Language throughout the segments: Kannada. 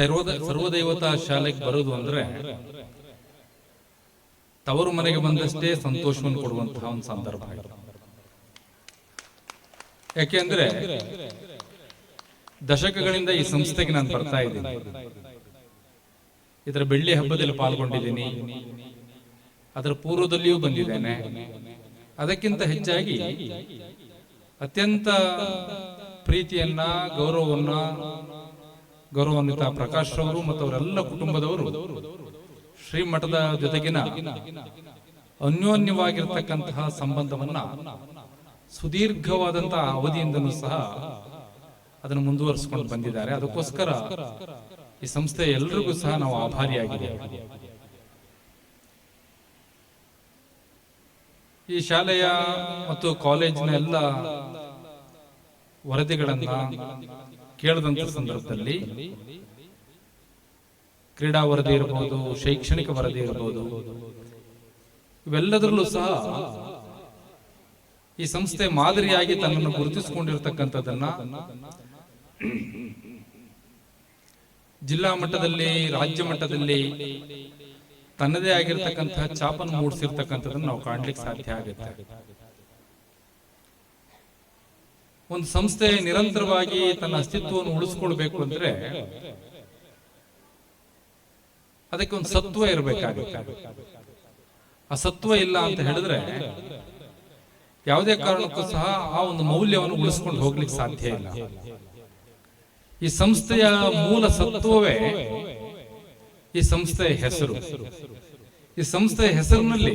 ಸರ್ವದ ಸರ್ವದೇವತಾ ಶಾಲೆಗೆ ಬರೋದು ಅಂದ್ರೆ ತವರು ಮನೆಗೆ ಬಂದಷ್ಟೇ ಸಂತೋಷವನ್ನು ಕೊಡುವಂತಹ ಒಂದು ಸಂದರ್ಭ. ಯಾಕೆಂದ್ರೆ ದಶಕಗಳಿಂದ ಈ ಸಂಸ್ಥೆಗೆ ನಾನು ಬರ್ತಾ ಇದ್ದೀನಿ. ಇದರ ಬೆಳ್ಳಿ ಹಬ್ಬದಲ್ಲಿ ಪಾಲ್ಗೊಂಡಿದ್ದೀನಿ. ಅದರ ಪೂರ್ವದಲ್ಲಿಯೂ ಬಂದಿದ್ದೇನೆ. ಅದಕ್ಕಿಂತ ಹೆಚ್ಚಾಗಿ ಅತ್ಯಂತ ಪ್ರೀತಿಯನ್ನ, ಗೌರವವನ್ನ ಗೌರವಾನ್ವಿತ ಪ್ರಕಾಶ್ ಅವರು ಮತ್ತು ಅವರೆಲ್ಲ ಕುಟುಂಬದವರು ಶ್ರೀಮಠದ ಜೊತೆಗಿನ ಅನ್ಯೋನ್ಯವಾಗಿರ್ತಕ್ಕಂತಹ ಸಂಬಂಧವನ್ನ ಸುದೀರ್ಘವಾದಂತಹ ಅವಧಿಯಿಂದಲೂ ಸಹ ಅದನ್ನು ಮುಂದುವರಿಸಿಕೊಂಡು ಬಂದಿದ್ದಾರೆ. ಅದಕ್ಕೋಸ್ಕರ ಈ ಸಂಸ್ಥೆ ಎಲ್ರಿಗೂ ಸಹ ನಾವು ಆಭಾರಿಯಾಗಿದೆ. ಈ ಶಾಲೆಯ ಮತ್ತು ಕಾಲೇಜಿನ ಎಲ್ಲ ವರದಿಗಳನ್ನ ಕೇಳದಂತ ಸಂದರ್ಭದಲ್ಲಿ ಕ್ರೀಡಾ ವರದಿ ಇರಬಹುದು ಶೈಕ್ಷಣಿಕ ವರದಿ ಇರಬಹುದು ಇವೆಲ್ಲದರಲ್ಲೂ ಸಹ ಈ ಸಂಸ್ಥೆ ಮಾದರಿಯಾಗಿ ತನ್ನನ್ನು ಗುರುತಿಸಿಕೊಂಡಿರ್ತಕ್ಕಂಥದ್ದನ್ನ ಜಿಲ್ಲಾ ಮಟ್ಟದಲ್ಲಿ, ರಾಜ್ಯ ಮಟ್ಟದಲ್ಲಿ ತನ್ನದೇ ಆಗಿರ್ತಕ್ಕಂತಹ ಚಾಪನ್ನು ಮೂಡಿಸಿರ್ತಕ್ಕಂಥದ್ದನ್ನು ನಾವು ಕಾಣ್ಲಿಕ್ಕೆ ಸಾಧ್ಯ ಆಗುತ್ತೆ. ಒಂದು ಸಂಸ್ಥೆ ನಿರಂತರವಾಗಿ ತನ್ನ ಅಸ್ತಿತ್ವವನ್ನು ಉಳಿಸ್ಕೊಳ್ಬೇಕು ಅಂದ್ರೆ ಅದಕ್ಕೆ ಒಂದು ಸತ್ವ ಇರಬೇಕಾಗುತ್ತೆ. ಆ ಸತ್ವ ಇಲ್ಲ ಅಂತ ಹೇಳಿದ್ರೆ ಯಾವುದೇ ಕಾರಣಕ್ಕೂ ಸಹ ಆ ಒಂದು ಮೌಲ್ಯವನ್ನು ಉಳಿಸ್ಕೊಂಡು ಹೋಗ್ಲಿಕ್ಕೆ ಸಾಧ್ಯ ಇಲ್ಲ. ಈ ಸಂಸ್ಥೆಯ ಮೂಲ ಸತ್ವವೇ ಈ ಸಂಸ್ಥೆಯ ಹೆಸರು. ಈ ಸಂಸ್ಥೆಯ ಹೆಸರಿನಲ್ಲಿ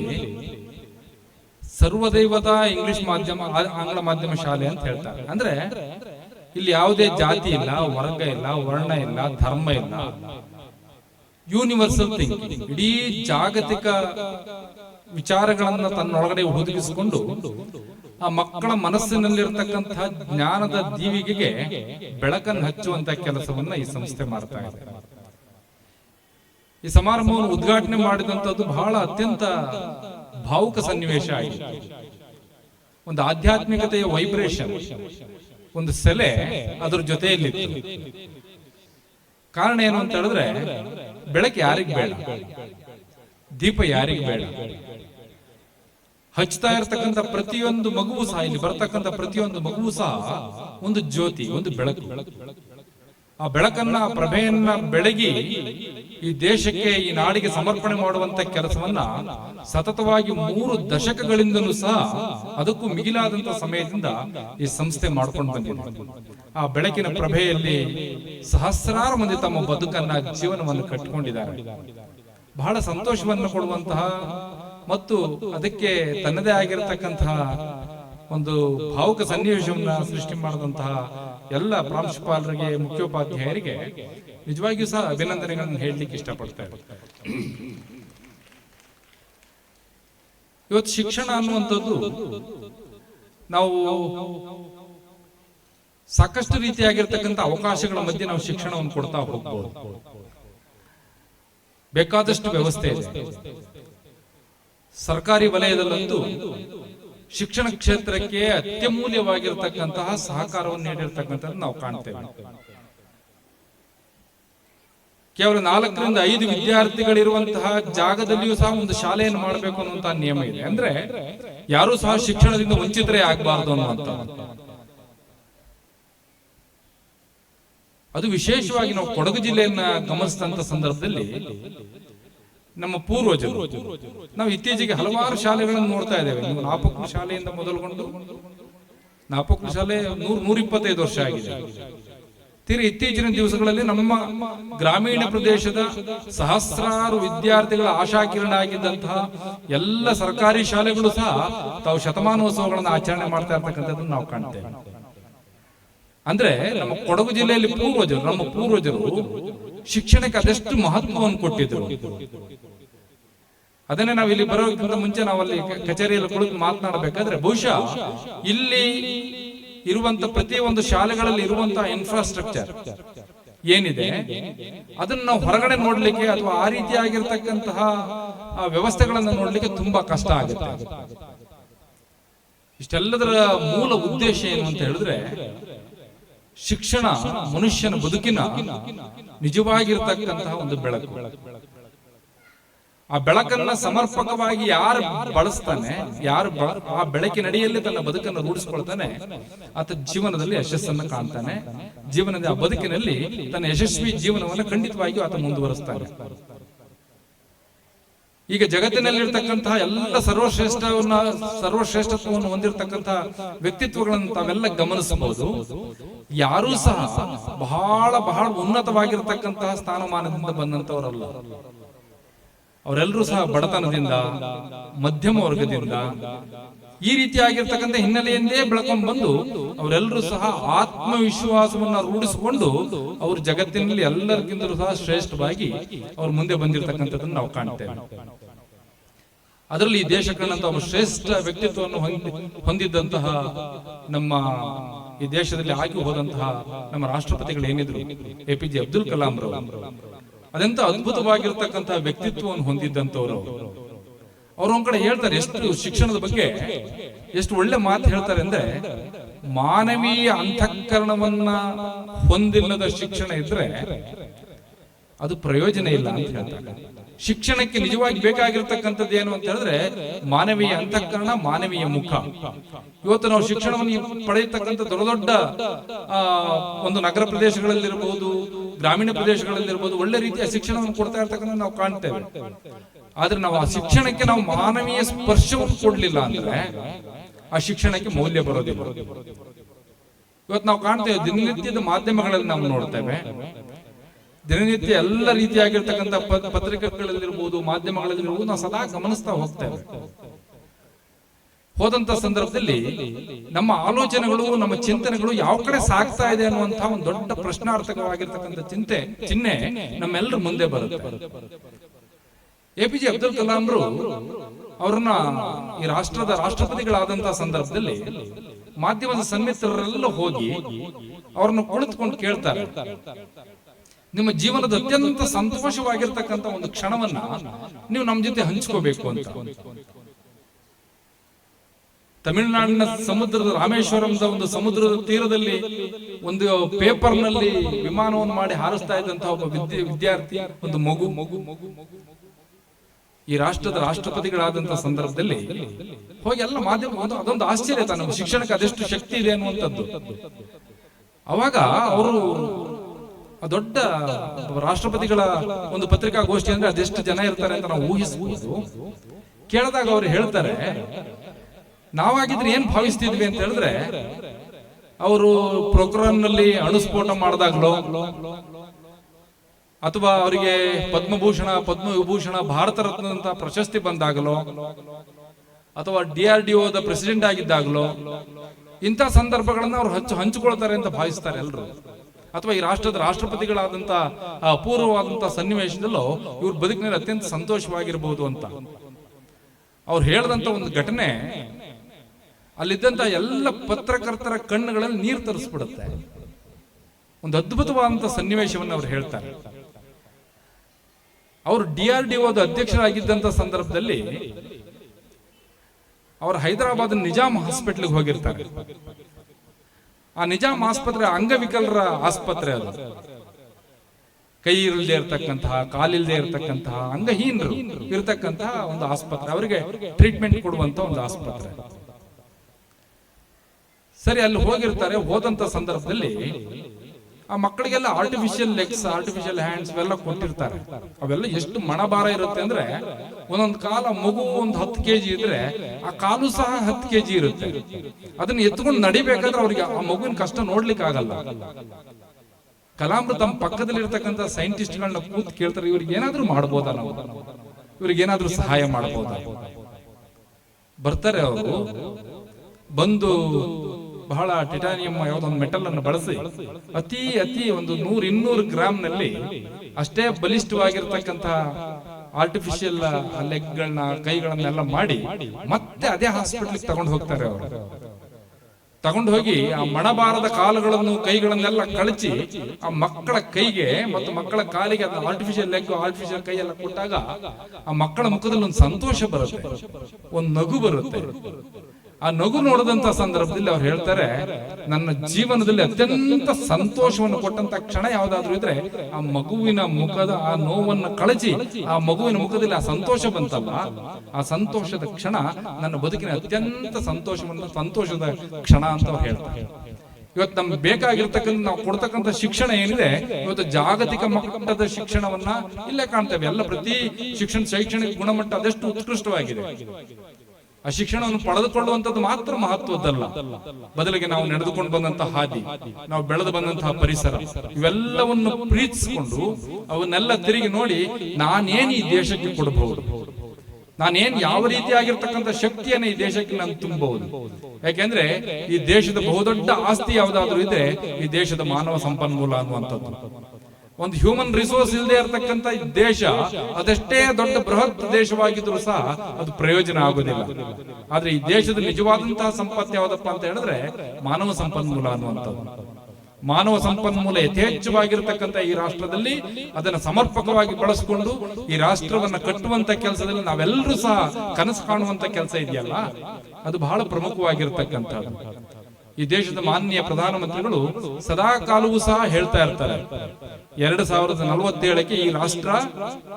ಸರ್ವದೈವತ ಇಂಗ್ಲಿಷ್ ಮಾಧ್ಯಮ ಆಂಗ್ಲ ಮಾಧ್ಯಮ ಶಾಲೆ ಅಂತ ಹೇಳ್ತಾರೆ. ಅಂದ್ರೆ ಇಲ್ಲಿ ಯಾವುದೇ ಜಾತಿ ಇಲ್ಲ, ವರ್ಗ ಇಲ್ಲ, ವರ್ಣ ಇಲ್ಲ, ಧರ್ಮ ಇಲ್ಲ. ಯೂನಿವರ್ಸಲ್ ಥಿಂಕಿಂಗ್ ಇಡೀ ಜಾಗತಿಕ ವಿಚಾರಗಳನ್ನ ತನ್ನೊಳಗಡೆ ಹುದುಗಿಸಿಕೊಂಡು ಆ ಮಕ್ಕಳ ಮನಸ್ಸಿನಲ್ಲಿರ್ತಕ್ಕಂತಹ ಜ್ಞಾನದ ದೀವಿಗೆಗೆ ಬೆಳಕನ್ನು ಹಚ್ಚುವಂತ ಕೆಲಸವನ್ನ ಈ ಸಂಸ್ಥೆ ಮಾಡ್ತಾ ಇದೆ. ಈ ಸಮಾರಂಭವನ್ನು ಉದ್ಘಾಟನೆ ಮಾಡಿದಂಥದ್ದು ಬಹಳ ಅತ್ಯಂತ ಭಾವುಕ ಸನ್ನಿವೇಶ ಆಯಿತು ಒಂದು ಆಧ್ಯಾತ್ಮಿಕತೆಯ ವೈಬ್ರೇಷನ್, ಒಂದು ಸೆಲೆ ಅದ್ರ ಜೊತೆಯಲ್ಲಿ ಕಾರಣ ಏನು ಅಂತ ಹೇಳಿದ್ರೆ, ಬೆಳಕು ಯಾರಿಗ್ ಬೇಡ? ದೀಪ ಯಾರಿಗ್ ಬೇಡ? ಹಚ್ತಾ ಇರತಕ್ಕಂಥ ಪ್ರತಿಯೊಂದು ಮಗುವು ಸಹ, ಇಲ್ಲಿ ಬರ್ತಕ್ಕಂಥ ಪ್ರತಿಯೊಂದು ಮಗುವು ಸಹ ಒಂದು ಜ್ಯೋತಿ, ಒಂದು ಬೆಳಕು. ಆ ಬೆಳಕನ್ನ ಪ್ರಭೆಯನ್ನ ಬೆಳಗಿ ಈ ದೇಶಕ್ಕೆ, ಈ ನಾಡಿಗೆ ಸಮರ್ಪಣೆ ಮಾಡುವಂತ ಕೆಲಸವನ್ನ ಸತತವಾಗಿ ಮೂರು ದಶಕಗಳಿಂದಲೂ ಸಹ ಅದಕ್ಕೂ ಮಿಗಿಲಾದಂತ ಸಮಯದಿಂದ ಈ ಸಂಸ್ಥೆ ಮಾಡ್ಕೊಂಡು ಬಂದಿದೆ. ಆ ಬೆಳಕಿನ ಪ್ರಭೆಯಲ್ಲಿ ಸಹಸ್ರಾರು ಮಂದಿ ತಮ್ಮ ಬದುಕನ್ನ, ಜೀವನವನ್ನು ಕಟ್ಟಿಕೊಂಡಿದ್ದಾರೆ ಬಹಳ ಸಂತೋಷವನ್ನು ಕೊಡುವಂತಹ ಮತ್ತು ಅದಕ್ಕೆ ತನ್ನದೇ ಆಗಿರತಕ್ಕಂತಹ ಒಂದು ಭಾವುಕ ಸನ್ನಿವೇಶವನ್ನ ಸೃಷ್ಟಿ ಮಾಡಿದಂತಹ ಎಲ್ಲ ಪ್ರಾಂಶುಪಾಲರಿಗೆ, ಮುಖ್ಯೋಪಾಧ್ಯಾಯರಿಗೆ ನಿಜವಾಗಿಯೂ ಸಹ ಅಭಿನಂದನೆಗಳನ್ನು ಹೇಳಲಿಕ್ಕೆ ಇಷ್ಟಪಡ್ತಾರೆ ಇವತ್ತು ಶಿಕ್ಷಣ ಅನ್ನುವಂಥದ್ದು ನಾವು ಸಾಕಷ್ಟು ರೀತಿಯಾಗಿರ್ತಕ್ಕಂಥ ಅವಕಾಶಗಳ ಮಧ್ಯೆ ನಾವು ಶಿಕ್ಷಣವನ್ನು ಕೊಡ್ತಾ ಹೋಗ್ಬೋದು. ಬೇಕಾದಷ್ಟು ವ್ಯವಸ್ಥೆ ಸರ್ಕಾರಿ ವಲಯದಲ್ಲಂತೂ ಶಿಕ್ಷಣ ಕ್ಷೇತ್ರಕ್ಕೆ ಅತ್ಯಮೂಲ್ಯವಾಗಿರ್ತಕ್ಕಂತಹ ಸಹಕಾರವನ್ನು ನೀಡಿರ್ತಕ್ಕಂಥದ್ದು ನಾವು ಕಾಣ್ತೇವೆ. ಕೇವಲ ನಾಲ್ಕರಿಂದ ಐದು ವಿದ್ಯಾರ್ಥಿಗಳಿರುವಂತಹ ಜಾಗದಲ್ಲಿಯೂ ಸಹ ಒಂದು ಶಾಲೆಯನ್ನು ಮಾಡಬೇಕು ಅನ್ನುವಂತಹ ನಿಯಮ ಇದೆ. ಅಂದ್ರೆ ಯಾರು ಸಹ ಶಿಕ್ಷಣದಿಂದ ವಂಚಿತರೇ ಆಗಬಾರದು ಅನ್ನುವಂತ ಅದು ವಿಶೇಷವಾಗಿ ನಾವು ಕೊಡಗು ಜಿಲ್ಲೆಯನ್ನ ಗಮನಿಸಿದಂತ ಸಂದರ್ಭದಲ್ಲಿ ನಮ್ಮ ಪೂರ್ವಜರು. ನಾವು ಇತ್ತೀಚೆಗೆ ಹಲವಾರು ಶಾಲೆಗಳನ್ನು ನೋಡ್ತಾ ಇದ್ದೇವೆ. ನಾವು ನಾಪಕ್ಲು ಶಾಲೆಯಿಂದ ಮೊದಲುಗೊಂಡು ನಾಪಕ್ಲು ಶಾಲೆ ನೂರ್ ನೂರ ಇಪ್ಪತ್ತೈದು ವರ್ಷ ಆಗಿದೆ. ತೀರ ಇತ್ತೀಚಿನ ದಿವಸಗಳಲ್ಲಿ ನಮ್ಮ ಗ್ರಾಮೀಣ ಪ್ರದೇಶದ ಸಹಸ್ರಾರು ವಿದ್ಯಾರ್ಥಿಗಳ ಆಶಾಕಿರಣ ಆಗಿದ್ದಂತಹ ಎಲ್ಲ ಸರ್ಕಾರಿ ಶಾಲೆಗಳು ಸಹ ತಾವು ಶತಮಾನೋತ್ಸವಗಳನ್ನು ಆಚರಣೆ ಮಾಡ್ತಾ ಇರ್ತಕ್ಕಂಥದ್ದನ್ನು ನಾವು ಕಾಣ್ತೇವೆ. ಅಂದ್ರೆ ನಮ್ಮ ಕೊಡಗು ಜಿಲ್ಲೆಯಲ್ಲಿ ಪೂರ್ವಜರು, ನಮ್ಮ ಪೂರ್ವಜರು ಶಿಕ್ಷಣಕ್ಕೆ ಅದೆಷ್ಟು ಮಹತ್ವವನ್ನು ಕೊಟ್ಟಿದ್ರು. ಅದನ್ನೇ ನಾವು ಇಲ್ಲಿ ಬರೋಕ್ಕಿಂತ ಮುಂಚೆ ನಾವು ಅಲ್ಲಿ ಕಚೇರಿಯಲ್ಲಿ ಕುಳಿತು ಮಾತನಾಡಬೇಕಾದ್ರೆ ಬಹುಶಃ ಇಲ್ಲಿ ಇರುವಂತ ಪ್ರತಿಯೊಂದು ಶಾಲೆಗಳಲ್ಲಿ ಇರುವಂತಹ ಇನ್ಫ್ರಾಸ್ಟ್ರಕ್ಚರ್ ಏನಿದೆ, ಅದನ್ನ ನಾವು ಹೊರಗಡೆ ನೋಡ್ಲಿಕ್ಕೆ ಅಥವಾ ಆ ರೀತಿಯಾಗಿರ್ತಕ್ಕಂತಹ ವ್ಯವಸ್ಥೆಗಳನ್ನು ನೋಡ್ಲಿಕ್ಕೆ ತುಂಬಾ ಕಷ್ಟ ಆಗುತ್ತೆ. ಇಷ್ಟೆಲ್ಲದರ ಮೂಲ ಉದ್ದೇಶ ಏನು ಅಂತ ಹೇಳಿದ್ರೆ ಶಿಕ್ಷಣ ಮನುಷ್ಯನ ಬದುಕಿನ ನಿಜವಾಗಿರ್ತಕ್ಕಂತಹ ಒಂದು ಬೆಳಕು. ಆ ಬೆಳಕನ್ನ ಸಮರ್ಪಕವಾಗಿ ಯಾರು ಬಳಸ್ತಾನೆ, ಯಾರು ಆ ಬೆಳಕಿನಡಿಯಲ್ಲಿ ತನ್ನ ಬದುಕನ್ನು ರೂಢಿಸ್ಕೊಳ್ತಾನೆ, ಆತ ಜೀವನದಲ್ಲಿ ಯಶಸ್ಸನ್ನ ಕಾಣ್ತಾನೆ. ಜೀವನದ ಆ ಬದುಕಿನಲ್ಲಿ ತನ್ನ ಯಶಸ್ವಿ ಜೀವನವನ್ನು ಖಂಡಿತವಾಗಿಯೂ ಆತ ಮುಂದುವರಿಸ್ತಾನೆ. ಈಗ ಜಗತ್ತಿನಲ್ಲಿರ್ತಕ್ಕಂತಹ ಎಲ್ಲ ಸರ್ವಶ್ರೇಷ್ಠವನ್ನ, ಸರ್ವಶ್ರೇಷ್ಠತ್ವವನ್ನು ಹೊಂದಿರತಕ್ಕಂತಹ ವ್ಯಕ್ತಿತ್ವಗಳನ್ನು ತಾವೆಲ್ಲ ಗಮನಿಸಬಹುದು. ಯಾರೂ ಸಹ ಬಹಳ ಬಹಳ ಉನ್ನತವಾಗಿರ್ತಕ್ಕಂತಹ ಸ್ಥಾನಮಾನದಿಂದ ಬಂದಂತವರಲ್ಲ ಅವರೆಲ್ಲರೂ ಸಹ ಬಡತನದಿಂದ, ಮಧ್ಯಮ ವರ್ಗದಿಂದ ಈ ರೀತಿಯಾಗಿರ್ತಕ್ಕಂಥ ಹಿನ್ನೆಲೆಯಿಂದೇ ಬೆಳಕೊಂಡು ಬಂದು ಅವರೆಲ್ಲರೂ ಸಹ ಆತ್ಮವಿಶ್ವಾಸವನ್ನ ರೂಢಿಸಿಕೊಂಡು ಅವರು ಜಗತ್ತಿನಲ್ಲಿ ಎಲ್ಲರಿಗಿಂತಲೂ ಸಹ ಶ್ರೇಷ್ಠವಾಗಿ ಅವ್ರ ಮುಂದೆ ಬಂದಿರತಕ್ಕಂಥದ್ದನ್ನು ನಾವು ಕಾಣ್ತೇವೆ. ಅದರಲ್ಲಿ ಈ ದೇಶಕ್ಕನ್ನಂತ ಒಬ್ಬ ಶ್ರೇಷ್ಠ ವ್ಯಕ್ತಿತ್ವವನ್ನು ಹೊಂದಿ ಹೊಂದಿದ್ದಂತಹ ನಮ್ಮ ಈ ದೇಶದಲ್ಲಿ ಆಗಿ ಹೋದಂತಹ ನಮ್ಮ ರಾಷ್ಟ್ರಪತಿಗಳು ಏನಿದ್ರು? A P J Abdul Kalam ರವರು. ಅದೆಂತ ಅದ್ಭುತವಾಗಿರ್ತಕ್ಕಂತಹ ವ್ಯಕ್ತಿತ್ವವನ್ನು ಹೊಂದಿದ್ದಂತವರು ಅವ್ರು ಒಂದ್ ಕಡೆ ಹೇಳ್ತಾರೆ, ಎಷ್ಟು ಶಿಕ್ಷಣದ ಬಗ್ಗೆ, ಎಷ್ಟು ಒಳ್ಳೆ ಮಾತು ಹೇಳ್ತಾರೆ ಅಂದ್ರೆ, ಮಾನವೀಯ ಅಂತಃಕರಣವನ್ನ ಹೊಂದಿಲ್ಲದ ಶಿಕ್ಷಣ ಇದ್ರೆ ಅದು ಪ್ರಯೋಜನ ಇಲ್ಲ ಅಂತ ಹೇಳ್ತಾರೆ. ಶಿಕ್ಷಣಕ್ಕೆ ನಿಜವಾಗಿ ಬೇಕಾಗಿರ್ತಕ್ಕಂಥದ್ದು ಏನು ಅಂತ ಹೇಳಿದ್ರೆ, ಮಾನವೀಯ ಅಂತಃಕರಣ ಮಾನವೀಯ ಮುಖ. ಇವತ್ತು ನಾವು ಶಿಕ್ಷಣವನ್ನು ಪಡೆಯತಕ್ಕಂಥ ದೊಡ್ಡ ದೊಡ್ಡ ಒಂದು ನಗರ ಪ್ರದೇಶಗಳಲ್ಲಿರಬಹುದು ಗ್ರಾಮೀಣ ಪ್ರದೇಶಗಳಲ್ಲಿರಬಹುದು ಒಳ್ಳೆ ರೀತಿಯ ಶಿಕ್ಷಣವನ್ನು ಕೊಡ್ತಾ ಇರ್ತಕ್ಕಂಥ ನಾವು ಕಾಣ್ತೇವೆ. ಆದ್ರೆ ನಾವು ಆ ಶಿಕ್ಷಣಕ್ಕೆ ನಾವು ಮಾನವೀಯ ಸ್ಪರ್ಶವನ್ನು ಕೊಡ್ಲಿಲ್ಲ ಅಂದ್ರೆ ಆ ಶಿಕ್ಷಣಕ್ಕೆ ಮೌಲ್ಯ ಬರೋದಿಲ್ಲ. ಇವತ್ತು ನಾವು ಕಾಣ್ತೇವೆ ದಿನನಿತ್ಯದ ಮಾಧ್ಯಮಗಳಲ್ಲಿ ನಾವು ನೋಡ್ತೇವೆ. ದಿನನಿತ್ಯ ಎಲ್ಲ ರೀತಿಯಾಗಿರ್ತಕ್ಕಂಥ ಪತ್ರಿಕೆಗಳಲ್ಲಿರ್ಬೋದು, ಮಾಧ್ಯಮಗಳಲ್ಲಿರ್ಬೋದು ನಾವು ಸದಾ ಗಮನಿಸ್ತಾ ಹೋಗ್ತೇವೆ. ಹೋದಂತ ಸಂದರ್ಭದಲ್ಲಿ ನಮ್ಮ ಆಲೋಚನೆಗಳು, ನಮ್ಮ ಚಿಂತನೆಗಳು ಯಾವ ಕಡೆ ಸಾಗ್ತಾ ಇದೆ ಅನ್ನುವಂತಹ ಒಂದು ದೊಡ್ಡ ಪ್ರಶ್ನಾರ್ಥಕವಾಗಿರ್ತಕ್ಕಂಥ ಚಿಂತೆ, ಚಿಹ್ನೆ ನಮ್ಮೆಲ್ಲರ ಮುಂದೆ ಬರುತ್ತೆ. ಎ ಪಿ ಜೆ ಅಬ್ದುಲ್ ಕಲಾಂರು ಅವ್ರನ್ನ ಈ ರಾಷ್ಟ್ರದ ರಾಷ್ಟ್ರಪತಿಗಳಾದಂತಹ ಸಂದರ್ಭದಲ್ಲಿ ಮಾಧ್ಯಮದ ಸನ್ಮಿತ್ರರೆಲ್ಲ ಹೋಗಿ ಅವ್ರನ್ನ ಕುಳಿತುಕೊಂಡು ಕೇಳ್ತಾರೆ. ನಿಮ್ಮ ಜೀವನದ ಅತ್ಯಂತ ಸಂತೋಷವಾಗಿರ್ತಕ್ಕಂಥ ಒಂದು ಕ್ಷಣವನ್ನ ನೀವು ನಮ್ಮ ಜೊತೆ ಹಂಚ್ಕೋಬೇಕು ಅಂತ. ತಮಿಳುನಾಡಿನ ಸಮುದ್ರದ ರಾಮೇಶ್ವರಂದ ಒಂದು ಸಮುದ್ರದ ತೀರದಲ್ಲಿ ಒಂದು ಪೇಪರ್ನಲ್ಲಿ ವಿಮಾನವನ್ನು ಮಾಡಿ ಹಾರಿಸ್ತಾ ಇದ್ದಂತಹ ಒಬ್ಬ ವಿದ್ಯೆ, ವಿದ್ಯಾರ್ಥಿ, ಒಂದು ಮಗು ಮಗು ಮಗು. ಈ ರಾಷ್ಟ್ರದ ರಾಷ್ಟ್ರಪತಿಗಳಾದಂತಹ ಸಂದರ್ಭದಲ್ಲಿ ಹೋಗಿ ಎಲ್ಲ ಮಾಧ್ಯಮ ಅದೊಂದು ಆಶ್ಚರ್ಯ ನಮ್ಮ ಶಿಕ್ಷಣಕ್ಕೆ ಅದೆಷ್ಟು ಶಕ್ತಿ ಇದೆ ಅನ್ನುವಂಥದ್ದು. ಅವಾಗ ಅವರು ದೊಡ್ಡ ರಾಷ್ಟ್ರಪತಿಗಳ ಒಂದು ಪತ್ರಿಕಾಗೋಷ್ಠಿ ಅಂದ್ರೆ ಅದೆಷ್ಟು ಜನ ಇರ್ತಾರೆ ಅಂತ ನಾವು ಊಹಿಸಬಹುದು. ಕೇಳಿದಾಗ ಅವ್ರು ಹೇಳ್ತಾರೆ, ನಾವಾಗಿದ್ರೆ ಏನ್ ಭಾವಿಸ್ತಿದ್ವಿ ಅಂತ ಹೇಳಿದ್ರೆ, ಅವರು ಪ್ರೊಕ್ರಾನ್ನಲ್ಲಿ ಅಣುಸ್ಫೋಟ ಮಾಡಿದಾಗ್ಲೋ ಅಥವಾ ಅವರಿಗೆ ಪದ್ಮಭೂಷಣ ಪದ್ಮ ವಿಭೂಷಣ ಭಾರತ ರತ್ನದಂತಹ ಪ್ರಶಸ್ತಿ ಬಂದಾಗಲೋ, ಅಥವಾ ಡಿ ಆರ್ ಡಿ ಒದ ಪ್ರೆಸಿಡೆಂಟ್ ಆಗಿದ್ದಾಗಲೋ, ಇಂಥ ಸಂದರ್ಭಗಳನ್ನ ಅವ್ರು ಹಚ್ಚು ಹಂಚಿಕೊಳ್ತಾರೆ ಅಂತ ಭಾವಿಸ್ತಾರೆ ಎಲ್ಲರೂ ಅಥವಾ ಈ ರಾಷ್ಟ್ರದ ರಾಷ್ಟ್ರಪತಿಗಳಾದಂತ ಅಪೂರ್ವವಾದಂಥ ಸನ್ನಿವೇಶದಲ್ಲೂ ಇವ್ರ ಬದುಕಿನಲ್ಲಿ ಅತ್ಯಂತ ಸಂತೋಷವಾಗಿರಬಹುದು ಅಂತ. ಅವ್ರು ಹೇಳಿದಂತ ಒಂದು ಘಟನೆ ಅಲ್ಲಿದ್ದಂತ ಎಲ್ಲ ಪತ್ರಕರ್ತರ ಕಣ್ಣುಗಳಲ್ಲಿ ನೀರು ತರಿಸ್ಬಿಡುತ್ತೆ. ಒಂದು ಅದ್ಭುತವಾದಂತ ಸನ್ನಿವೇಶವನ್ನು ಅವ್ರು ಹೇಳ್ತಾರೆ. ಅವರು ಡಿ ಆರ್ ಡಿ ಒದ ಅಧ್ಯಕ್ಷರಾಗಿದ್ದಂಥ ಸಂದರ್ಭದಲ್ಲಿ ಅವರು ಹೈದರಾಬಾದ್ ನಿಜಾಮ್ ಹಾಸ್ಪಿಟ್ಲ್ಗೆ ಹೋಗಿರ್ತಾರೆ. ಆ ನಿಜಾಮ್ ಆಸ್ಪತ್ರೆ ಅಂಗವಿಕಲರ ಆಸ್ಪತ್ರೆ ಅದು. ಕೈ ಇಲ್ಲದೆ ಇರತಕ್ಕಂತಹ ಕಾಲಿಲ್ಲದೆ ಇರತಕ್ಕಂತಹ ಅಂಗಹೀನರು ಇರತಕ್ಕಂತಹ ಒಂದು ಆಸ್ಪತ್ರೆ. ಅವರಿಗೆ ಟ್ರೀಟ್ಮೆಂಟ್ ಕೊಡುವಂತ ಒಂದು ಆಸ್ಪತ್ರೆ. ಸರಿ, ಅಲ್ಲಿ ಹೋಗಿರ್ತಾರೆ. ಹೋದಂತ ಸಂದರ್ಭದಲ್ಲಿ ಆ ಮಕ್ಕಳಿಗೆಲ್ಲ ಆರ್ಟಿಫಿಷಿಯಲ್ ಲೆಗ್ಸ್ ಆರ್ಟಿಫಿಷಿಯಲ್ ಹ್ಯಾಂಡ್ಸ್ ಇವೆಲ್ಲ ಕೊಟ್ಟಿರ್ತಾರೆ. ಅವೆಲ್ಲ ಎಷ್ಟು ಮಣಭಾರ ಇರುತ್ತೆ ಅಂದ್ರೆ ಒಂದೊಂದು ಕಾಲ ಮಗು ಒಂದು ಹತ್ತು ಕೆಜಿ ಇದ್ರೆ ಆ ಕಾಲು ಸಹ ಹತ್ತು ಕೆಜಿ ಇರುತ್ತೆ. ಅದನ್ನ ಎತ್ಕೊಂಡು ನಡಿಬೇಕಾದ್ರೆ ಅವ್ರಿಗೆ ಆ ಮಗುವಿನ ಕಷ್ಟ ನೋಡ್ಲಿಕ್ಕೆ ಆಗಲ್ಲ ಕಲಾಮೃತಂ ಪಕ್ಕದಲ್ಲಿರ್ತಕ್ಕಂಥ ಸೈಂಟಿಸ್ಟ್ಗಳನ್ನ ಕೂತ್ ಕೇಳ್ತಾರೆ, ಇವ್ರಿಗೆ ಏನಾದ್ರೂ ಮಾಡ್ಬೋದಾ ನಾವು? ಇವ್ರಿಗೆ ಏನಾದ್ರೂ ಸಹಾಯ ಮಾಡ್ಬೋದಾ? ಬರ್ತಾರೆ ಅವರು. ಬಂದು ಬಹಳ ಟಿಟಾನಿಯಂ ಯಾವುದೊಂದು ಮೆಟಲ್ ಅನ್ನು ಬಳಸಿ ಅತಿ ಅತಿ ಒಂದು ನೂರ ಇನ್ನೂರು ಗ್ರಾಮ್ನಲ್ಲಿ ಅಷ್ಟೇ ಬಲಿಷ್ಠವಾಗಿರ್ತಕ್ಕಂತಹ ಆರ್ಟಿಫಿಷಿಯಲ್ ಲೆಗ್ಗಳನ್ನ ಕೈಗಳನ್ನೆಲ್ಲ ಮಾಡಿ ಮತ್ತೆ ಅದೇ ಹಾಸ್ಪಿಟಲ್ ತಗೊಂಡು ಹೋಗ್ತಾರೆ ಅವರು. ತಗೊಂಡು ಹೋಗಿ ಆ ಮಣಬಾರದ ಕಾಲುಗಳನ್ನು, ಕೈಗಳನ್ನೆಲ್ಲ ಕಳಚಿ ಆ ಮಕ್ಕಳ ಕೈಗೆ ಮತ್ತು ಮಕ್ಕಳ ಕಾಲಿಗೆ ಅದನ್ನ ಆರ್ಟಿಫಿಷಿಯಲ್ ಲೆಗ್ ಆರ್ಟಿಫಿಷಿಯಲ್ ಕೈ ಎಲ್ಲ ಕೊಟ್ಟಾಗ ಆ ಮಕ್ಕಳ ಮುಖದಲ್ಲಿ ಒಂದು ಸಂತೋಷ ಬರುತ್ತೆ, ಒಂದು ನಗು ಬರುತ್ತೆ. ಆ ನಗು ನೋಡಿದಂತ ಸಂದರ್ಭದಲ್ಲಿ ಅವ್ರು ಹೇಳ್ತಾರೆ, ನನ್ನ ಜೀವನದಲ್ಲಿ ಅತ್ಯಂತ ಸಂತೋಷವನ್ನು ಕೊಟ್ಟಂತ ಕ್ಷಣ ಯಾವ್ದಾದ್ರು ಇದ್ರೆ ಆ ಮಗುವಿನ ಮುಖದ ಆ ನೋವನ್ನು ಕಳಚಿ, ಆ ಮಗುವಿನ ಮುಖದಲ್ಲಿ ಆ ಸಂತೋಷ ಬಂತಲ್ಲ, ಆ ಸಂತೋಷದ ಕ್ಷಣ ನನ್ನ ಬದುಕಿನ ಅತ್ಯಂತ ಸಂತೋಷವನ್ನು ಸಂತೋಷದ ಕ್ಷಣ ಅಂತ ಅವ್ರು ಹೇಳ್ತಾರೆ. ಇವತ್ತು ನಮ್ಗೆ ಬೇಕಾಗಿರ್ತಕ್ಕಂಥ, ನಾವು ಕೊಡ್ತಕ್ಕಂಥ ಶಿಕ್ಷಣ ಏನಿದೆ, ಇವತ್ತು ಜಾಗತಿಕ ಮಟ್ಟದ ಶಿಕ್ಷಣವನ್ನ ಇಲ್ಲೇ ಕಾಣ್ತೇವೆ. ಎಲ್ಲ ಪ್ರತಿ ಶಿಕ್ಷಣ ಶೈಕ್ಷಣಿಕ ಗುಣಮಟ್ಟ ಅದೆಷ್ಟು ಉತ್ಕೃಷ್ಟವಾಗಿದೆ. ಆ ಶಿಕ್ಷಣವನ್ನು ಪಡೆದುಕೊಳ್ಳುವಂತದ್ದು ಮಾತ್ರ ಮಹತ್ವದ್ದಲ್ಲ. ಬದಲಿಗೆ ನಾವು ನಡೆದುಕೊಂಡು ಬಂದಂತಹ ಹಾದಿ, ನಾವು ಬೆಳೆದು ಬಂದಂತಹ ಪರಿಸರ, ಇವೆಲ್ಲವನ್ನು ಪ್ರೀತಿಸಿಕೊಂಡು ಅವನ್ನೆಲ್ಲ ತಿರುಗಿ ನೋಡಿ ನಾನೇನು ಈ ದೇಶಕ್ಕೆ ಕೊಡಬಹುದು? ನಾನೇನ್ ಯಾವ ರೀತಿಯಾಗಿರ್ತಕ್ಕಂಥ ಶಕ್ತಿಯನ್ನ ಈ ದೇಶಕ್ಕೆ ನಾನು ತುಂಬಬಹುದು? ಯಾಕೆಂದ್ರೆ ಈ ದೇಶದ ಬಹುದೊಡ್ಡ ಆಸ್ತಿ ಯಾವ್ದಾದ್ರೂ ಇದ್ರೆ ಈ ದೇಶದ ಮಾನವ ಸಂಪನ್ಮೂಲ ಅನ್ನುವಂಥದ್ದು. ಒಂದು ಹ್ಯೂಮನ್ ರಿಸೋರ್ಸ್ ಇಲ್ಲದೆ ಇರತಕ್ಕಂತ ದೇಶ, ಅದೆಷ್ಟೇ ದೊಡ್ಡ ಬೃಹತ್ ದೇಶವಾಗಿದ್ರು ಸಹ ಅದು ಪ್ರಯೋಜನ ಆಗುದಿಲ್ಲ. ಆದ್ರೆ ಈ ದೇಶದ ನಿಜವಾದಂತಹ ಸಂಪತ್ತು ಯಾವ್ದಪ್ಪ ಅಂತ ಹೇಳಿದ್ರೆ ಮಾನವ ಸಂಪನ್ಮೂಲ ಅನ್ನುವಂಥದ್ದು. ಮಾನವ ಸಂಪನ್ಮೂಲ ಯಥೇಚ್ಛವಾಗಿರ್ತಕ್ಕಂಥ ಈ ರಾಷ್ಟ್ರದಲ್ಲಿ ಅದನ್ನು ಸಮರ್ಪಕವಾಗಿ ಬಳಸಿಕೊಂಡು ಈ ರಾಷ್ಟ್ರವನ್ನ ಕಟ್ಟುವಂತ ಕೆಲಸದಲ್ಲಿ ನಾವೆಲ್ಲರೂ ಸಹ ಕನಸು ಕಾಣುವಂತ ಕೆಲಸ ಇದೆಯಲ್ಲ? ಅದು ಬಹಳ ಪ್ರಮುಖವಾಗಿರ್ತಕ್ಕಂಥದ್ದು. ಈ ದೇಶದ ಮಾನ್ಯ ಪ್ರಧಾನಮಂತ್ರಿಗಳು ಸದಾ ಕಾಲವೂ ಸಹ ಹೇಳ್ತಾ ಇರ್ತಾರೆ. ಎರಡು ಸಾವಿರದ ನಲವತ್ತೇಳಕ್ಕೆ ಈ ರಾಷ್ಟ್ರ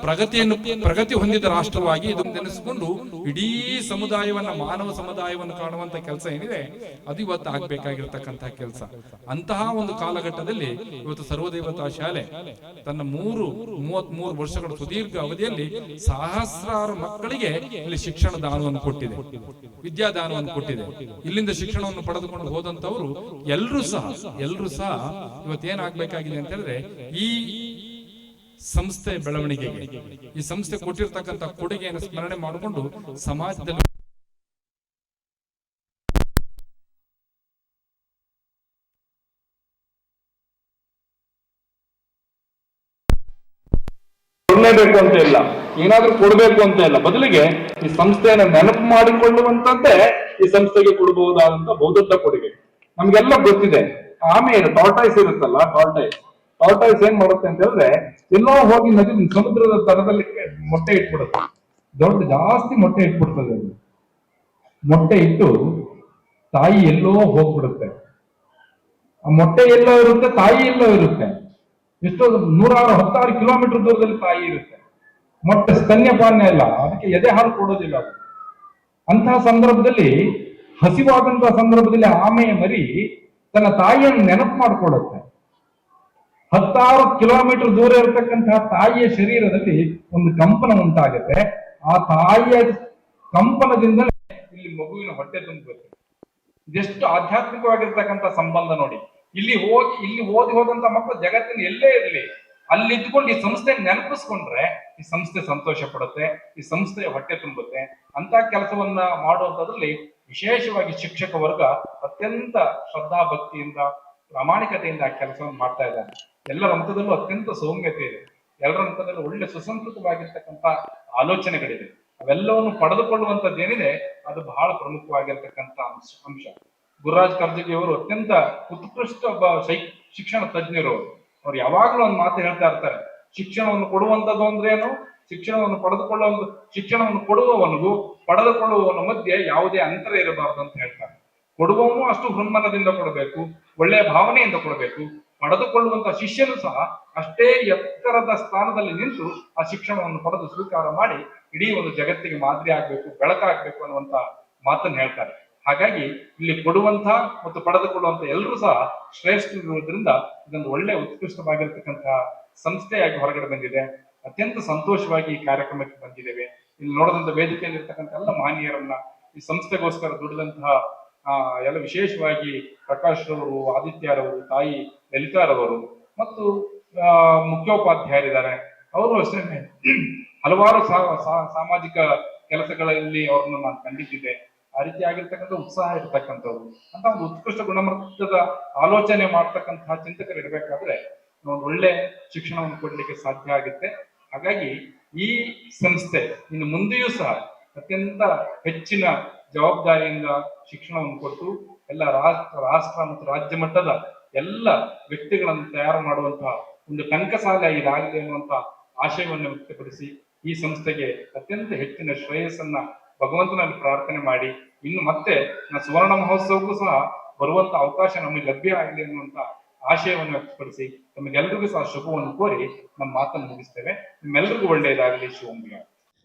ಪ್ರಗತಿಯನ್ನು ಪ್ರಗತಿ ಹೊಂದಿದ ರಾಷ್ಟ್ರವಾಗಿ ಇದು ನೆನೆಸಿಕೊಂಡು ಇಡೀ ಸಮುದಾಯವನ್ನ, ಮಾನವ ಸಮುದಾಯವನ್ನು ಕಾಣುವಂತ ಕೆಲಸ ಏನಿದೆ, ಅದು ಇವತ್ತು ಆಗ್ಬೇಕಾಗಿರ್ತಕ್ಕಂತಹ ಕೆಲಸ. ಅಂತಹ ಒಂದು ಕಾಲಘಟ್ಟದಲ್ಲಿ ಇವತ್ತು ಸರ್ವದೇವತಾ ಶಾಲೆ ತನ್ನ ಮೂರು ಮೂವತ್ತ್ ಮೂರು ವರ್ಷಗಳ ಸುದೀರ್ಘ ಅವಧಿಯಲ್ಲಿ ಸಹಸ್ರಾರು ಮಕ್ಕಳಿಗೆ ಇಲ್ಲಿ ಶಿಕ್ಷಣ ದಾನವನ್ನು ಕೊಟ್ಟಿದೆ. ವಿದ್ಯಾದಾನವನ್ನು ಕೊಟ್ಟಿದೆ. ಇಲ್ಲಿಂದ ಶಿಕ್ಷಣವನ್ನು ಪಡೆದುಕೊಂಡು ಹೋದಂತವರು ಎಲ್ಲರೂ ಸಹ ಎಲ್ಲರೂ ಸಹ ಇವತ್ತೇನಾಗಬೇಕಾಗಿದೆ ಅಂತ ಹೇಳಿದ್ರೆ ಈ ಸಂಸ್ಥೆ ಬೆಳವಣಿಗೆಗೆ, ಈ ಸಂಸ್ಥೆ ಕೊಟ್ಟಿರ್ತಕ್ಕಂಥ ಕೊಡುಗೆಯನ್ನು ಸ್ಮರಣೆ ಮಾಡಿಕೊಂಡು ಸಮಾಜದಲ್ಲಿ ಬೇಕು ಅಂತ ಇಲ್ಲ. ಏನಾದ್ರೂ ಕೊಡ್ಬೇಕು ಅಂತ ಇಲ್ಲ. ಬದಲಿಗೆ ಈ ಸಂಸ್ಥೆಯನ್ನ ನೆನಪು ಮಾಡಿಕೊಳ್ಳುವಂತದ್ದೇ ಈ ಸಂಸ್ಥೆಗೆ ಕೊಡಬಹುದಾದಂತ ಬಹುದೊಡ್ಡ ಕೊಡುಗೆ. ನಮ್ಗೆಲ್ಲ ಗೊತ್ತಿದೆ. ಆಮೇಲೆ ಟಾರ್ಟೈಸ್ ಇರುತ್ತಲ್ಲ ಟಾರ್ಟೈಸ್ ಟಾರ್ಟೈಸ್ ಏನ್ ಮಾಡುತ್ತೆ ಅಂತ ಹೇಳಿದ್ರೆ, ಎಲ್ಲೋ ಹೋಗಿ ನದಿ, ಸಮುದ್ರದ ತರದಲ್ಲಿ ಮೊಟ್ಟೆ ಇಟ್ಬಿಡುತ್ತೆ. ದೊಡ್ಡ, ಜಾಸ್ತಿ ಮೊಟ್ಟೆ ಇಟ್ಬಿಡ್ತದೆ ಮೊಟ್ಟೆ ಇಟ್ಟು ತಾಯಿ ಎಲ್ಲೋ ಹೋಗ್ಬಿಡುತ್ತೆ. ಆ ಮೊಟ್ಟೆ ಎಲ್ಲೋ ಇರುತ್ತೆ, ತಾಯಿ ಎಲ್ಲೋ ಇರುತ್ತೆ. ಎಷ್ಟೋ ನೂರಾರು, ಹತ್ತಾರು ಕಿಲೋಮೀಟರ್ ದೂರದಲ್ಲಿ ತಾಯಿ ಇರುತ್ತೆ. ಮೊಟ್ಟೆ ಸ್ತನ್ಯಪಾನ ಇಲ್ಲ. ಅದಕ್ಕೆ ಎದೆ ಹಾಲು ಕೊಡೋದಿಲ್ಲ ಅದು. ಅಂತಹ ಸಂದರ್ಭದಲ್ಲಿ ಹಸಿವಾದಂತಹ ಸಂದರ್ಭದಲ್ಲಿ ಆಮೆಯ ಮರಿ ತನ್ನ ತಾಯಿಯನ್ನು ನೆನಪು ಮಾಡಿಕೊಳ್ಳುತ್ತೆ. ಹತ್ತಾರು ಕಿಲೋಮೀಟರ್ ದೂರ ಇರತಕ್ಕಂತಹ ತಾಯಿಯ ಶರೀರದಲ್ಲಿ ಒಂದು ಕಂಪನ ಉಂಟಾಗುತ್ತೆ. ಆ ತಾಯಿಯ ಕಂಪನದಿಂದಲೇ ಇಲ್ಲಿ ಮಗುವಿನ ಹೊಟ್ಟೆ ತುಂಬುತ್ತೆ ಇದೆಷ್ಟು ಆಧ್ಯಾತ್ಮಿಕವಾಗಿರ್ತಕ್ಕಂಥ ಸಂಬಂಧ ನೋಡಿ. ಇಲ್ಲಿ ಹೋಗಿ ಇಲ್ಲಿ ಓದಿ ಹೋದಂತ ಮಕ್ಕಳು ಜಗತ್ತಿನ ಎಲ್ಲೇ ಇರಲಿ ಅಲ್ಲಿ ಇದ್ಕೊಂಡು ಈ ಸಂಸ್ಥೆ ನೆನಪಿಸ್ಕೊಂಡ್ರೆ ಈ ಸಂಸ್ಥೆ ಸಂತೋಷ ಪಡುತ್ತೆ, ಈ ಸಂಸ್ಥೆಯ ಹೊಟ್ಟೆ ತುಂಬುತ್ತೆ. ಅಂತ ಕೆಲಸವನ್ನ ಮಾಡುವಂತದ್ರಲ್ಲಿ ವಿಶೇಷವಾಗಿ ಶಿಕ್ಷಕ ವರ್ಗ ಅತ್ಯಂತ ಶ್ರದ್ಧಾ ಭಕ್ತಿಯಿಂದ, ಪ್ರಾಮಾಣಿಕತೆಯಿಂದ ಕೆಲಸವನ್ನು ಮಾಡ್ತಾ ಇದ್ದಾರೆ. ಎಲ್ಲರ ಹಂತದಲ್ಲೂ ಅತ್ಯಂತ ಸೌಮ್ಯತೆ ಇದೆ. ಎಲ್ಲರ ಹಂತದಲ್ಲೂ ಒಳ್ಳೆ ಸುಸಂಸ್ಕೃತವಾಗಿರ್ತಕ್ಕಂಥ ಆಲೋಚನೆಗಳಿದೆ. ಅವೆಲ್ಲವನ್ನು ಪಡೆದುಕೊಳ್ಳುವಂತದ್ದೇನಿದೆ ಅದು ಬಹಳ ಪ್ರಮುಖವಾಗಿರ್ತಕ್ಕಂಥ ಅಂಶ ಅಂಶ. ಗುರುರಾಜ್ ಕರ್ಜಗಿ ಅವರು ಅತ್ಯಂತ ಉತ್ಕೃಷ್ಟ ಒಬ್ಬ ಶೈ, ಶಿಕ್ಷಣ ತಜ್ಞರು ಅವ್ರು ಯಾವಾಗಲೂ ಒಂದು ಮಾತು ಹೇಳ್ತಾ ಇರ್ತಾರೆ. ಶಿಕ್ಷಣವನ್ನು ಕೊಡುವಂತದ್ದು ಅಂದ್ರೆ ಏನು ಶಿಕ್ಷಣವನ್ನು ಪಡೆದುಕೊಳ್ಳುವ ಶಿಕ್ಷಣವನ್ನು ಕೊಡುವವನಿಗೂ ಪಡೆದುಕೊಳ್ಳುವವನ ಮಧ್ಯೆ ಯಾವುದೇ ಅಂತರ ಇರಬಾರದು ಅಂತ ಹೇಳ್ತಾರೆ. ಕೊಡುವವನು ಅಷ್ಟು ಹೃನ್ಮನದಿಂದ ಕೊಡಬೇಕು, ಒಳ್ಳೆಯ ಭಾವನೆಯಿಂದ ಕೊಡಬೇಕು. ಪಡೆದುಕೊಳ್ಳುವಂತ ಶಿಷ್ಯನು ಸಹ ಅಷ್ಟೇ ಎತ್ತರದ ಸ್ಥಾನದಲ್ಲಿ ನಿಂತು ಆ ಶಿಕ್ಷಣವನ್ನು ಪಡೆದು ಸ್ವೀಕಾರ ಮಾಡಿ ಇಡೀ ಒಂದು ಜಗತ್ತಿಗೆ ಮಾದರಿ ಆಗ್ಬೇಕು, ಬೆಳಕಾಗ್ಬೇಕು ಅನ್ನುವಂತ ಮಾತನ್ನು ಹೇಳ್ತಾರೆ. ಹಾಗಾಗಿ ಇಲ್ಲಿ ಕೊಡುವಂತ ಮತ್ತು ಪಡೆದುಕೊಳ್ಳುವಂತ ಎಲ್ಲರೂ ಸಹ ಶ್ರೇಷ್ಠರಿರುವುದರಿಂದ ಇದೊಂದು ಒಳ್ಳೆ ಉತ್ಕೃಷ್ಟವಾಗಿರ್ತಕ್ಕಂತಹ ಸಂಸ್ಥೆಯಾಗಿ ಹೊರಗಡೆ ಬಂದಿದೆ. ಅತ್ಯಂತ ಸಂತೋಷವಾಗಿ ಈ ಕಾರ್ಯಕ್ರಮಕ್ಕೆ ಬಂದಿದ್ದೇವೆ. ಇಲ್ಲಿ ನೋಡದಂತ ವೇದಿಕೆಯಲ್ಲಿ ಇರ್ತಕ್ಕಂಥ ಎಲ್ಲ ಮಹನೀಯರನ್ನ ಈ ಸಂಸ್ಥೆಗೋಸ್ಕರ ದುಡಿದಂತಹ ಎಲ್ಲ ವಿಶೇಷವಾಗಿ ಪ್ರಕಾಶ್ ರವರು ಆದಿತ್ಯರವರು ತಾಯಿ ಲಲಿತಾರವರು ಮತ್ತು ಮುಖ್ಯೋಪಾಧ್ಯಾಯರಿದ್ದಾರೆ. ಅವರು ಅಷ್ಟೇ ಹಲವಾರು ಸಾಮಾಜಿಕ ಕೆಲಸಗಳಲ್ಲಿ ಅವ್ರನ್ನ ನಾನು ಕಂಡಿದ್ದೆ ಆ ರೀತಿ ಆಗಿರ್ತಕ್ಕಂಥ ಉತ್ಸಾಹ ಇರ್ತಕ್ಕಂಥವ್ರು. ಅಂತ ಒಂದು ಉತ್ಕೃಷ್ಟ ಗುಣಮಟ್ಟದ ಆಲೋಚನೆ ಮಾಡ್ತಕ್ಕಂತಹ ಚಿಂತಕರು ಇರಬೇಕಾದ್ರೆ ಒಂದು ಒಳ್ಳೆ ಶಿಕ್ಷಣವನ್ನು ಕೊಡಲಿಕ್ಕೆ ಸಾಧ್ಯ ಆಗುತ್ತೆ. ಹಾಗಾಗಿ ಈ ಸಂಸ್ಥೆ ಇನ್ನು ಮುಂದೆಯೂ ಸಹ ಅತ್ಯಂತ ಹೆಚ್ಚಿನ ಜವಾಬ್ದಾರಿಯಿಂದ ಶಿಕ್ಷಣವನ್ನು ಕೊಟ್ಟು ಎಲ್ಲ ರಾಷ್ಟ್ರ ರಾಷ್ಟ್ರ ಮತ್ತು ರಾಜ್ಯ ಮಟ್ಟದ ಎಲ್ಲ ವ್ಯಕ್ತಿಗಳನ್ನು ತಯಾರು ಮಾಡುವಂತಹ ಒಂದು ಟಂಕಸಾಲ ಇದಾಗಿದೆ ಅನ್ನುವಂತ ಆಶಯವನ್ನು ವ್ಯಕ್ತಪಡಿಸಿ ಈ ಸಂಸ್ಥೆಗೆ ಅತ್ಯಂತ ಹೆಚ್ಚಿನ ಶ್ರೇಯಸ್ಸನ್ನ ಭಗವಂತನಲ್ಲಿ ಪ್ರಾರ್ಥನೆ ಮಾಡಿ, ಇನ್ನು ಮತ್ತೆ ನಾ ಸುವರ್ಣ ಮಹೋತ್ಸವಕ್ಕೂ ಸಹ ಬರುವಂತ ಅವಕಾಶ ನಮಗೆ ಲಭ್ಯ ಆಗಲಿ ಅನ್ನುವಂತ ಆಶಯವನ್ನು ವ್ಯಕ್ತಪಡಿಸಿ ತಮಗೆಲ್ಲರಿಗೂ ಸಹ ಶುಭವನ್ನು ಕೋರಿ ನಮ್ಮ ಮಾತನ್ನು ಮುಗಿಸ್ತೇವೆ. ನಿಮ್ಮೆಲ್ಲರಿಗೂ ಒಳ್ಳೆಯದಾಗಲಿ. ಶಿವಮೊಗ್ಗ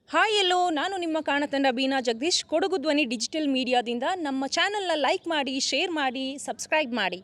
ಹಾಯ್ ಎಲ್ಲೋ, ನಾನು ನಿಮ್ಮ ಕಾಣತಂಡ ಬೀನಾ ಜಗದೀಶ್. ಕೊಡಗು ಧ್ವನಿ ಡಿಜಿಟಲ್ ಮೀಡಿಯಾದಿಂದ ನಮ್ಮ ಚಾನೆಲ್ನ ಲೈಕ್ ಮಾಡಿ, ಶೇರ್ ಮಾಡಿ, ಸಬ್ಸ್ಕ್ರೈಬ್ ಮಾಡಿ.